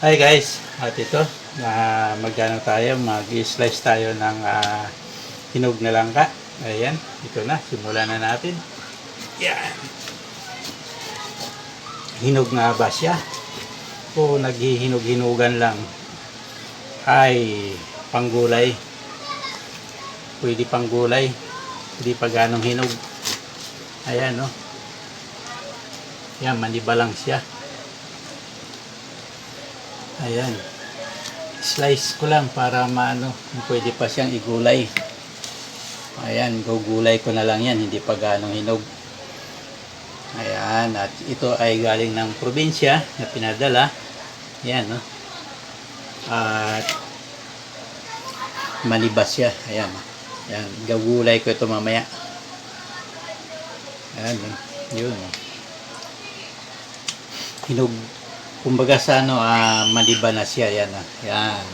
Hi guys, at ito, uh, magano tayo, mag-slice tayo ng ah, hinog na langka. Ayan, ito na, simulan na natin. Yan. Hinog nga ba siya? O naghihinog-hinugan lang? Ay, panggulay. Pwede panggulay. Hindi pa ganong hinog. Ayan, no? Yan, maniba lang siya. Ayan. Slice ko lang para maano, pwede pa siyang igulay. Ayan, gugulay ko na lang yan, hindi pa ganong hinog. Ayan, at ito ay galing ng probinsya na pinadala. Ayan, no? At malibas siya. Ayan. Ayan, gagulay ko ito mamaya. Ayan, yun. Hinog kumbaga sa ano, ah, maliba na siya, yan, ah. yan.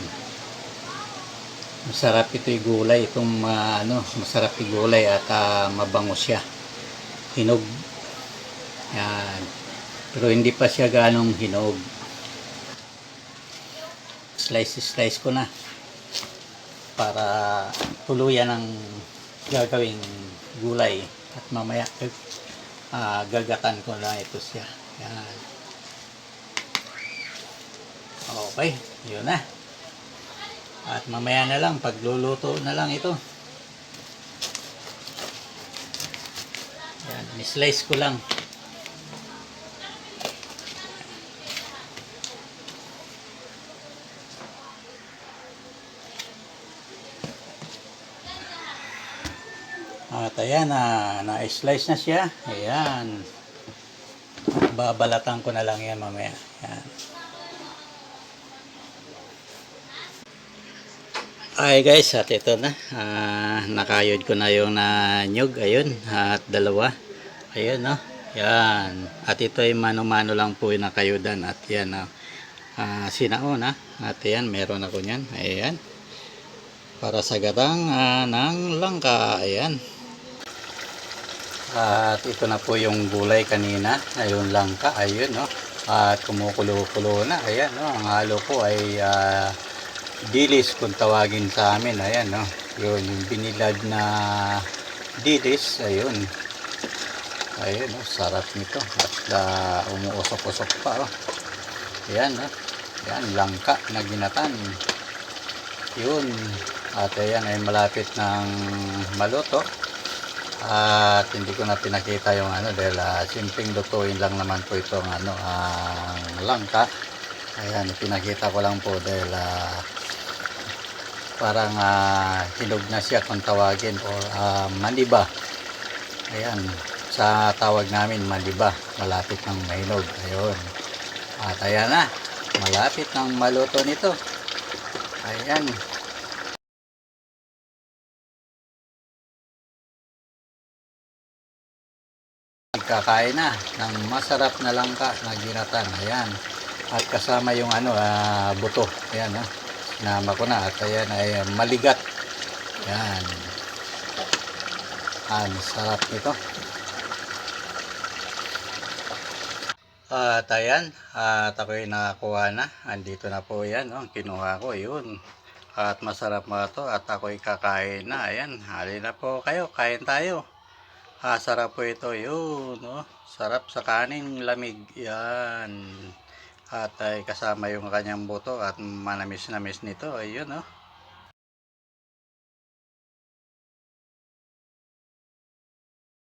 Masarap ito igulay, itong ah, ano, masarap igulay at ah, mabango siya. Hinog. Yan. Pero hindi pa siya ganong hinog. Slice, slice ko na. Para tuluyan ang gagawing gulay. At mamaya, ah, gagatan ko na ito siya. Yan. Okay, yun na. At mamaya na lang, pagluluto na lang ito. Yan, slice ko lang. At ayan na, na-slice na siya. Ayan. Babalatan ko na lang yan mamaya. Ayan. Ay guys, at ito na. Ah, nakayod ko na yung na nyug. Ayun, at dalawa. Ayun, no. Yan. At ito ay mano-mano lang po yung nakayudan. At yan, no. Ah, sinaon, ha. At yan, meron ako niyan. Ayan. Para sa gatang ah, ng langka. Ayan. At ito na po yung gulay kanina. Ayun langka. Ayun, no. At kumukulo-kulo na. Ayan, no. Ang halo ko ay ah, dilis kung tawagin sa amin ayan no? Yun yung binilad na dilis ayun. Ayun no sarap nito. At uh, umuusok-usok pa oh. Ayan no? Ayan langka na ginatan. Yun. At ayan ay malapit ng maluto. At hindi ko na pinakita yung ano dahil uh, simpleng lutuin lang naman po itong ano ang langka. Ayan pinakita ko lang po dahil uh, parang uh, hinog na siya kung tawagin o uh, maniba ayan sa tawag namin maniba malapit ng mahinog ayun. At ayan na malapit ng maluto nito. Ayan. Kakain na ng masarap na langka na ginatan. Ayan. At kasama yung ano ah, buto. Ayan ha Sinama ko na at ayan ay maligat. Yan. Ang sarap nito. At ayan, at ako'y nakakuha na. Andito na po yan, no? kinuha ko, yun. At masarap mga to at ako'y kakain na. Ayan, hali na po kayo, kain tayo. Ah, sarap po ito, yun. No? Sarap sa kaning lamig. Yan at ay kasama yung kanyang buto at manamis-namis nito. Ayun oh